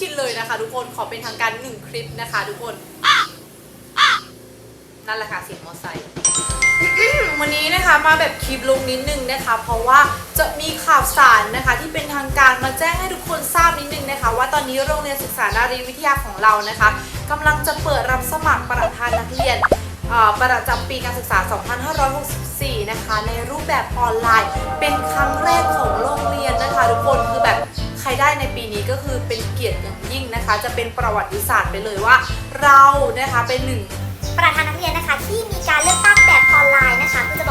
ชินเลยนะคะ ทุกคนขอเป็นทางการหนึ่งคลิปนะคะ ทุกคนนั่นแหละค่ะเสียงมอไซค์วันนี้นะคะมาแบบคลิปลุกนิดนึงนะคะ เพราะว่าจะมีข่าวสารนะคะ ที่เป็นทางการมาแจ้งให้ทุกคนทราบนิดนึงนะคะ ว่าตอนนี้โรงเรียนศึกษานารีวิทยาของเรานะคะกำลังจะเปิดรับสมัครประธานนักเรียนประจำปีการศึกษา 2564 นะคะ ในรูปแบบออนไลน์เป็นครั้งแรกของโรง ใครได้ในปีนี้ก็คือเป็นเกียรติอย่างยิ่งนะคะ จะเป็นประวัติศาสตร์ไปเลยว่า เรานะคะเป็นหนึ่งประธานนักเรียนนะคะที่มีการเลือกตั้งแบบออนไลน์นะคะคือจะ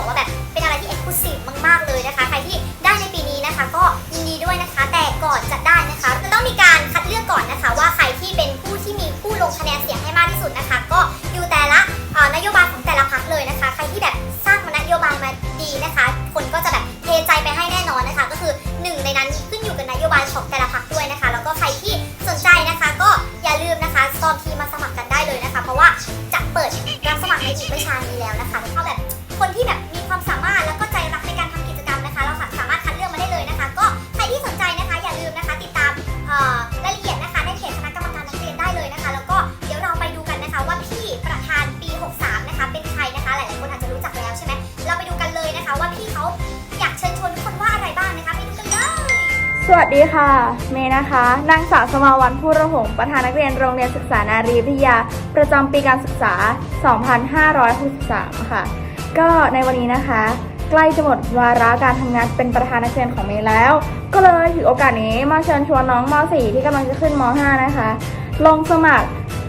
สวัสดีค่ะ เมย์นะคะ นางสาวสมาวันผู้ระหง ประธานนักเรียนโรงเรียนศึกษานารีวิทยา ประจำปีการศึกษา 2563 ค่ะ ก็ในวันนี้นะคะ ใกล้จะหมดวาระการทำงานเป็นประธานนักเรียนของเมย์แล้ว ก็เลยถือโอกาสนี้มาเชิญชวนน้องม .4 ที่กำลังจะขึ้นม .5 นะคะ ลงสมัคร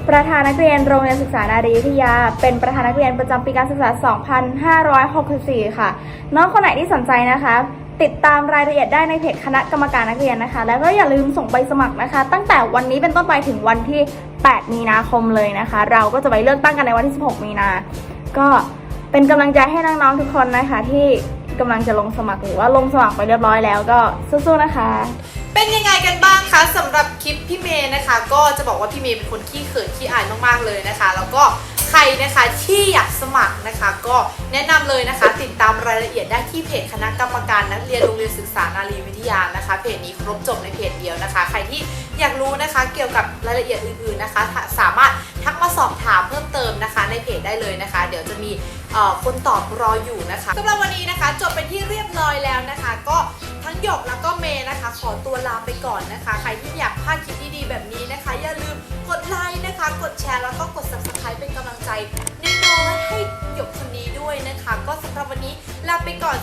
ประธานนักเรียนโรงเรียนศึกษานารีวิทยา เป็นประธานนักเรียนประจำปีการศึกษา 2564 ค่ะ น้องคนไหนที่สนใจนะคะ ติดตามรายละเอียดได้ในเพจคณะกรรมการนักเรียนนะคะ แล้วก็อย่าลืมส่งใบสมัครนะคะ ตั้งแต่วันนี้เป็นต้นไปถึงวันที่ 8 มีนาคมเลยนะคะ เราก็จะไปเลือกตั้งกันในวันที่ 16 มีนา ก็เป็นกำลังใจให้น้องๆทุกคนนะคะ ที่กำลังจะลงสมัครหรือว่าลงสมัครไปเรียบร้อยแล้วก็สู้ๆนะคะ เป็นยังไงกันบ้างคะสำหรับคลิปพี่เมย์นะคะ ก็จะบอกว่าพี่เมย์เป็นคนขี้เขินขี้อายมากๆเลยนะคะ แล้วก็ นะคะที่อยากสมัครนะคะ ก็แนะนำเลยนะคะ ติดตามรายละเอียดได้ที่เพจคณะกรรมการนักเรียนโรงเรียนศึกษานารีวิทยานะคะ เพจนี้ครบจบในเพจเดียวนะคะ ใครที่อยากรู้นะคะเกี่ยวกับรายละเอียดอื่นๆนะคะ สามารถทักมาสอบถามเพิ่มเติมนะคะ ในเพจได้เลยนะคะ เดี๋ยวจะมีคนตอบรออยู่นะคะสำหรับวันนี้นะคะ จบเป็นที่เรียบร้อยแล้วนะคะ ก็ทั้งหยกแล้วก็เมย์นะคะ ขอตัวลาไปก่อนนะคะ ใครที่อยากพลาดคลิปดีๆแบบนี้นะคะ อย่าลืมกดไลค์นะคะ ใจน้อยๆให้หยกคนนี้ด้วยนะคะ ก็สำหรับวันนี้ลาไปก่อน